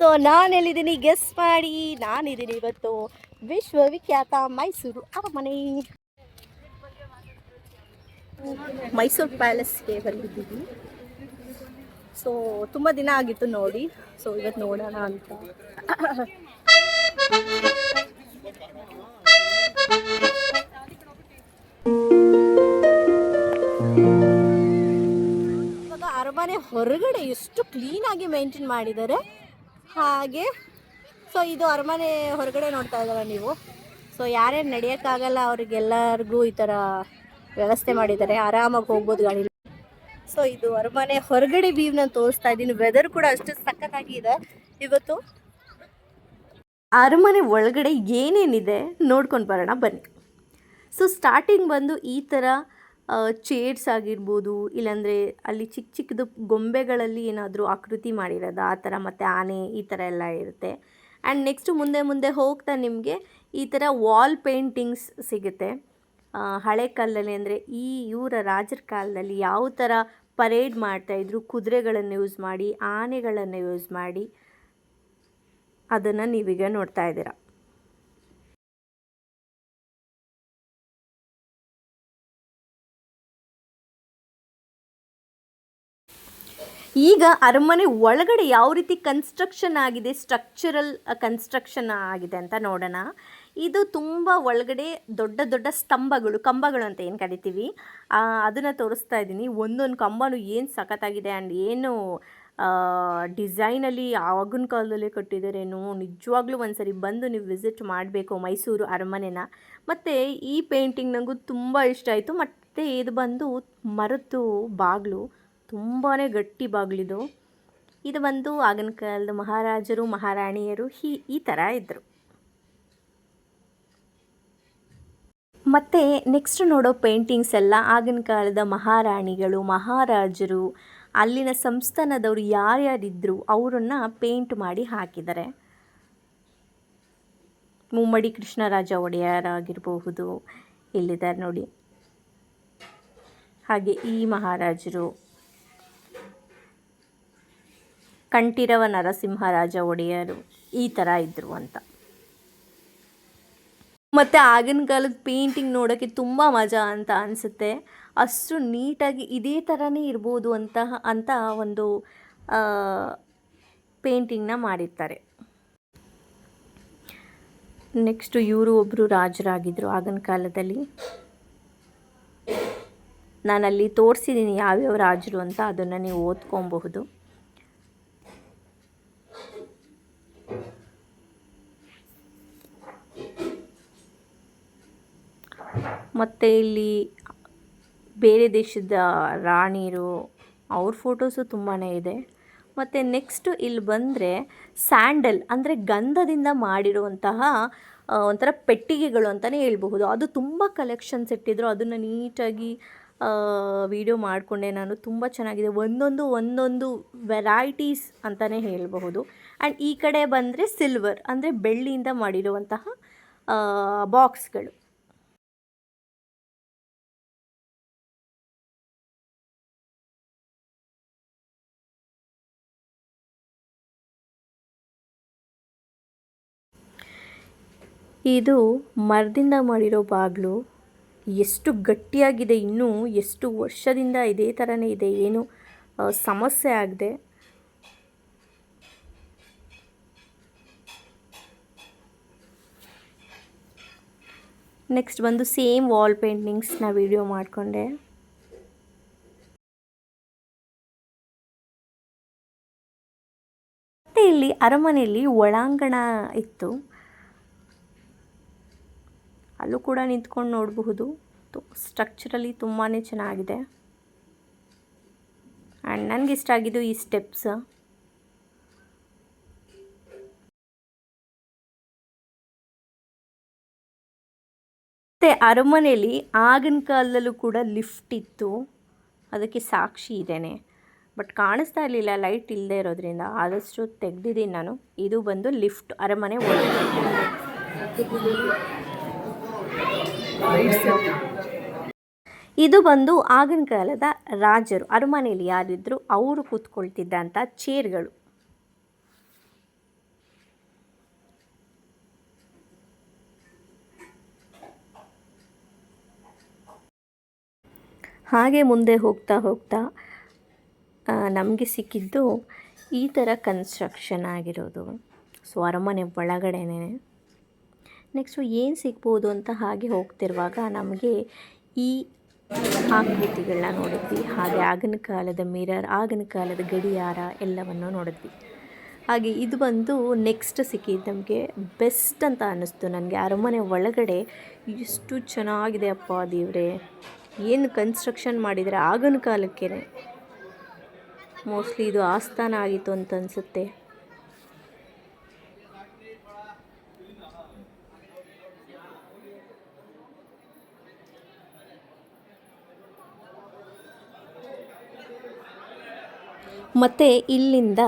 So ನಾನು ಎಲ್ಲಿದ್ದೀನಿ guess ಮಾಡಿ. ನಾನಿದ್ದೀನಿ ಇವತ್ತು ವಿಶ್ವವಿಖ್ಯಾತ ಮೈಸೂರು ಅರಮನೆ. ಮೈಸೂರು ಪ್ಯಾಲೇಸ್ಗೆ ಬಂದಿದ್ದೀವಿ. ಸೊ ತುಂಬ ದಿನ ಆಗಿತ್ತು ನೋಡಿ. ಸೊ ಇವತ್ತು ನೋಡೋಣ ಅಂತ. ಅರಮನೆ ಹೊರಗಡೆ ಎಷ್ಟು ಕ್ಲೀನಾಗಿ ಮೇಂಟೈನ್ ಮಾಡಿದ್ದಾರೆ. ಹಾಗೆ. ಸೊ ಇದು ಅರಮನೆ ಹೊರಗಡೆ ನೋಡ್ತಾ ಇದ್ದಾರೆ ನೀವು? ಸೊ ಯಾರೇನು ನಡೆಯೋಕ್ಕಾಗಲ್ಲ, ಅವ್ರಿಗೆಲ್ಲರಿಗೂ ಈ ಥರ ವ್ಯವಸ್ಥೆ ಮಾಡಿದ್ದಾರೆ. ಆರಾಮಾಗಿ ಹೋಗ್ಬೋದು ಗಾಡಿ. ಸೊ ಇದು ಅರಮನೆ ಹೊರಗಡೆ ಬೀವ್ನ ತೋರಿಸ್ತಾ ಇದ್ದೀನಿ. ವೆದರ್ ಕೂಡ ಅಷ್ಟು ಸಕ್ಕತ್ತಾಗಿ ಇದೆ ಇವತ್ತು ಅರಮನೆ ಒಳಗಡೆ ಏನೇನಿದೆ ನೋಡ್ಕೊಂಡು ಬರೋಣ ಬನ್ನಿ. ಸೊ ಸ್ಟಾರ್ಟಿಂಗ್ ಬಂದು ಈ ಥರ ಚೇರ್ಸ್ ಆಗಿರ್ಬೋದು, ಇಲ್ಲಾಂದರೆ ಅಲ್ಲಿ ಚಿಕ್ಕ ಚಿಕ್ಕದು ಗೊಂಬೆಗಳಲ್ಲಿ ಏನಾದರೂ ಆಕೃತಿ ಮಾಡಿರೋದು, ಆ ಥರ ಮತ್ತು ಆನೆ ಈ ಥರ ಎಲ್ಲ ಇರುತ್ತೆ. ಆ್ಯಂಡ್ ನೆಕ್ಸ್ಟ್ ಮುಂದೆ ಮುಂದೆ ಹೋಗ್ತಾ ನಿಮಗೆ ಈ ಥರ ವಾಲ್ ಪೇಂಟಿಂಗ್ಸ್ ಸಿಗುತ್ತೆ. ಹಳೆ ಕಾಲದಲ್ಲಿ ಅಂದರೆ ಈ ಇವರ ರಾಜರ ಕಾಲದಲ್ಲಿ ಯಾವ ಥರ ಪರೇಡ್ ಮಾಡ್ತಾಯಿದ್ರು ಕುದುರೆಗಳನ್ನು ಯೂಸ್ ಮಾಡಿ, ಆನೆಗಳನ್ನು ಯೂಸ್ ಮಾಡಿ, ಅದನ್ನು ನೀವೀಗ ನೋಡ್ತಾ ಇದ್ದೀರಾ. ಈಗ ಅರಮನೆ ಒಳಗಡೆ ಯಾವ ರೀತಿ ಕನ್ಸ್ಟ್ರಕ್ಷನ್ ಆಗಿದೆ ಸ್ಟ್ರಕ್ಚರಲ್ ಕನ್ಸ್ಟ್ರಕ್ಷನ್ ಆಗಿದೆ ಅಂತ ನೋಡೋಣ. ಇದು ತುಂಬ ಒಳಗಡೆ ದೊಡ್ಡ ದೊಡ್ಡ ಸ್ತಂಭಗಳು, ಕಂಬಗಳು ಅಂತ ಏನು ಕರಿತೀವಿ? ಅದನ್ನು ತೋರಿಸ್ತಾ ಇದ್ದೀನಿ. ಒಂದೊಂದು ಕಂಬನೂ ಏನು ಸಖತ್ತಾಗಿದೆ ಆ್ಯಂಡ್ ಏನು ಡಿಸೈನಲ್ಲಿ ಆಗಿನ ಕಾಲದಲ್ಲೇ ಕಟ್ಟಿದರೇನು, ನಿಜವಾಗ್ಲೂ ಒಂದು ಸರಿ ಬಂದು ನೀವು ವಿಸಿಟ್ ಮಾಡಬೇಕು ಮೈಸೂರು ಅರಮನೆನ. ಮತ್ತು ಈ ಪೇಂಟಿಂಗ್ ನನಗೂ ತುಂಬ ಇಷ್ಟ ಆಯಿತು. ಮತ್ತು ಇದು ಬಂದು ಮರದ್ದು ಬಾಗಿಲು. ತುಂಬಾ ಗಟ್ಟಿ ಬಾಗಿಲಿದು ಇದು ಬಂದು ಆಗಿನ ಕಾಲದ ಮಹಾರಾಜರು, ಮಹಾರಾಣಿಯರು ಹೀ, ಈ ಥರ ಇದ್ದರು ಮತ್ತು ನೆಕ್ಸ್ಟ್ ನೋಡೋ ಪೇಂಟಿಂಗ್ಸ್ ಎಲ್ಲ ಆಗಿನ ಕಾಲದ ಮಹಾರಾಣಿಗಳು, ಮಹಾರಾಜರು, ಅಲ್ಲಿನ ಸಂಸ್ಥಾನದವರು ಯಾರ್ಯಾರಿದ್ದರು ಅವರನ್ನು ಪೇಂಟ್ ಮಾಡಿ ಹಾಕಿದ್ದಾರೆ ಮುಮ್ಮಡಿ ಕೃಷ್ಣರಾಜ ಒಡೆಯರ್ ಆಗಿರಬಹುದು ಇಲ್ಲಿದ್ದಾರೆ ನೋಡಿ. ಹಾಗೆ ಈ ಮಹಾರಾಜರು. ಕಂಠೀರವ ನರಸಿಂಹರಾಜ ಒಡೆಯರು ಈ ಥರ ಇದ್ದರು ಅಂತ. ಮತ್ತು ಆಗಿನ ಕಾಲದ ಪೇಂಟಿಂಗ್ ನೋಡೋಕ್ಕೆ ತುಂಬ ಮಜಾ ಅಂತ ಅನಿಸುತ್ತೆ. ಅಷ್ಟು ನೀಟಾಗಿ ಇದೇ ಥರನೇ ಇರ್ಬೋದು ಅಂತ ಅಂತ ಒಂದು ಪೇಂಟಿಂಗ್ನ ಮಾಡಿರ್ತಾರೆ. ನೆಕ್ಸ್ಟು ಇವರು ಒಬ್ಬರು ರಾಜರಾಗಿದ್ದರು ಆಗಿನ ಕಾಲದಲ್ಲಿ. ನಾನಲ್ಲಿ ತೋರಿಸಿದ್ದೀನಿ ಯಾವ್ಯಾವ ರಾಜರು ಅಂತ ಅದನ್ನು ನೀವು ಓದ್ಕೊಬಹುದು. ಮತ್ತು ಇಲ್ಲಿ ಬೇರೆ ದೇಶದ ರಾಣಿರು, ಅವ್ರ ಫೋಟೋಸು ತುಂಬಾ ಇದೆ. ಮತ್ತು ನೆಕ್ಸ್ಟು ಇಲ್ಲಿ ಬಂದರೆ ಸ್ಯಾಂಡಲ್ ಅಂದರೆ ಗಂಧದಿಂದ ಮಾಡಿರುವಂತಹ ಒಂಥರ ಪೆಟ್ಟಿಗೆಗಳು ಅಂತಲೇ ಹೇಳ್ಬಹುದು. ಅದು ತುಂಬ ಕಲೆಕ್ಷನ್ಸ್ ಇಟ್ಟಿದ್ರು. ಅದನ್ನು ನೀಟಾಗಿ ವಿಡಿಯೋ ಮಾಡಿಕೊಂಡೆ ನಾನು. ತುಂಬ ಚೆನ್ನಾಗಿದೆ. ಒಂದೊಂದು ಒಂದೊಂದು ವೆರೈಟೀಸ್ ಅಂತಲೇ ಹೇಳಬಹುದು. ಆ್ಯಂಡ್ ಈ ಕಡೆ ಬಂದರೆ ಸಿಲ್ವರ್ ಅಂದರೆ ಬೆಳ್ಳಿಯಿಂದ ಮಾಡಿರುವಂತಹ ಬಾಕ್ಸ್ಗಳು ಇದು ಮರದಿಂದ ಮಾಡಿರೋ ಬಾಗಿಲು. ಎಷ್ಟು ಗಟ್ಟಿಯಾಗಿದೆ, ಇನ್ನೂ ಎಷ್ಟು ವರ್ಷದಿಂದ ಇದೇ ಥರನೇ ಇದೆ, ಏನು ಸಮಸ್ಯೆ ಆಗದೆ. ನೆಕ್ಸ್ಟ್ ಬಂದು ಸೇಮ್ ವಾಲ್ ಪೇಂಟಿಂಗ್ಸ್ನ ವಿಡಿಯೋ ಮಾಡಿಕೊಂಡೆ. ಮತ್ತು ಇಲ್ಲಿ ಅರಮನೆಯಲ್ಲಿ ಒಳಾಂಗಣ ಇತ್ತು. ಅಲ್ಲೂ ಕೂಡ ನಿಂತ್ಕೊಂಡು ನೋಡಬಹುದು. ಸ್ಟ್ರಕ್ಚರಲ್ಲಿ ತುಂಬಾ ಚೆನ್ನಾಗಿದೆ. ಆ್ಯಂಡ್ ನನಗೆ ಇಷ್ಟ ಆಗಿದ್ದು ಈ ಸ್ಟೆಪ್ಸ್ ಮತ್ತು ಅರಮನೆಯಲ್ಲಿ ಆಗಿನ ಕಾಲದಲ್ಲೂ ಕೂಡ ಲಿಫ್ಟ್ ಇತ್ತು. ಅದಕ್ಕೆ ಸಾಕ್ಷಿ ಇದ್ದೇನೆ ಬಟ್ ಕಾಣಿಸ್ತಾ ಇರಲಿಲ್ಲ ಲೈಟ್ ಇಲ್ಲದೆ ಇರೋದ್ರಿಂದ. ಆದಷ್ಟು ತೆಗ್ದಿದ್ದೀನಿ ನಾನು. ಇದು ಬಂದು ಲಿಫ್ಟ್ ಅರಮನೆ ಒಳಗೆ. ಇದು ಬಂದು ಆಗಿನ ಕಾಲದ ರಾಜರು, ಅರಮನೆಯಲ್ಲಿ ಯಾರಿದ್ರು ಅವರು ಕೂತ್ಕೊಳ್ತಿದ್ದಂಥ ಚೇರ್ಗಳು. ಹಾಗೆ ಮುಂದೆ ಹೋಗ್ತಾ ಹೋಗ್ತಾ ನಮಗೆ ಸಿಕ್ಕಿದ್ದು ಈ ಥರ ಕನ್ಸ್ಟ್ರಕ್ಷನ್ ಆಗಿರೋದು. ಸೊ ಅರಮನೆ ಒಳಗಡೆನೇ. ನೆಕ್ಸ್ಟು ಏನು ಸಿಗ್ಬೋದು ಅಂತ ಹಾಗೆ ಹೋಗ್ತಿರುವಾಗ ನಮಗೆ ಈ ಆಕೃತಿಗಳನ್ನ ನೋಡಿದ್ವಿ. ಹಾಗೆ ಆಗಿನ ಕಾಲದ ಮಿರರ್, ಆಗಿನ ಕಾಲದ ಗಡಿಯಾರ ಎಲ್ಲವನ್ನು ನೋಡಿದ್ವಿ. ಹಾಗೆ ಇದು ಬಂದು ನೆಕ್ಸ್ಟ್ ಸಿಕ್ಕಿದ್ದು ನಮಗೆ ಬೆಸ್ಟ್ ಅಂತ ಅನ್ನಿಸ್ತು ನನಗೆ. ಅರಮನೆ ಒಳಗಡೆ ಎಷ್ಟು ಚೆನ್ನಾಗಿದೆ ಅಪ್ಪ ದೇವ್ರೆ. ಏನು ಕನ್ಸ್ಟ್ರಕ್ಷನ್ ಮಾಡಿದರೆ ಆಗಿನ ಕಾಲಕ್ಕೇ ಮೋಸ್ಟ್ಲಿ ಇದು ಆಸ್ಥಾನ ಆಗಿತ್ತು ಅಂತ ಅನಿಸುತ್ತೆ. ಮತ್ತು ಇಲ್ಲಿಂದ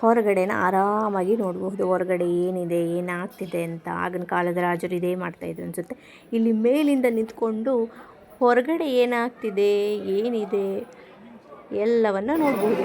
ಹೊರಗಡೆನ ಆರಾಮಾಗಿ ನೋಡಬಹುದು. ಹೊರಗಡೆ ಏನಿದೆ, ಏನಾಗ್ತಿದೆ ಅಂತ ಆಗಿನ ಕಾಲದ ರಾಜರು ಇದೇ ಮಾಡ್ತಾಯಿದ್ರು ಅನಿಸುತ್ತೆ. ಇಲ್ಲಿ ಮೇಲಿಂದ ನಿಂತ್ಕೊಂಡು ಹೊರಗಡೆ ಏನಾಗ್ತಿದೆ, ಏನಿದೆ ಎಲ್ಲವನ್ನು ನೋಡಬಹುದು.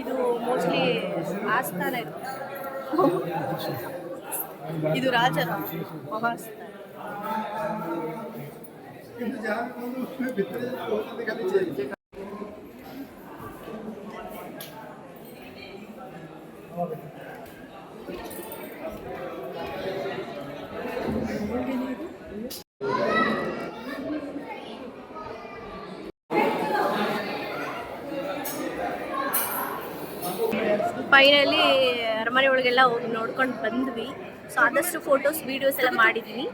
ಇದು ಮೋಸ್ಟ್ಲಿ ಆಸ್ಥಾನ ಇದು. ರಾಜರ ಮಹಾಸ್ಥಾನ. ಫೈನಲಿ ಅರಮನೆ ಒಳಗೆಲ್ಲ ಹೋಗಿ ನೋಡ್ಕೊಂಡು ಬಂದ್ವಿ. ಸೊ ಆದಷ್ಟು ಫೋಟೋಸ್ ವೀಡಿಯೋಸ್ ಎಲ್ಲ ಮಾಡಿದ್ವಿ.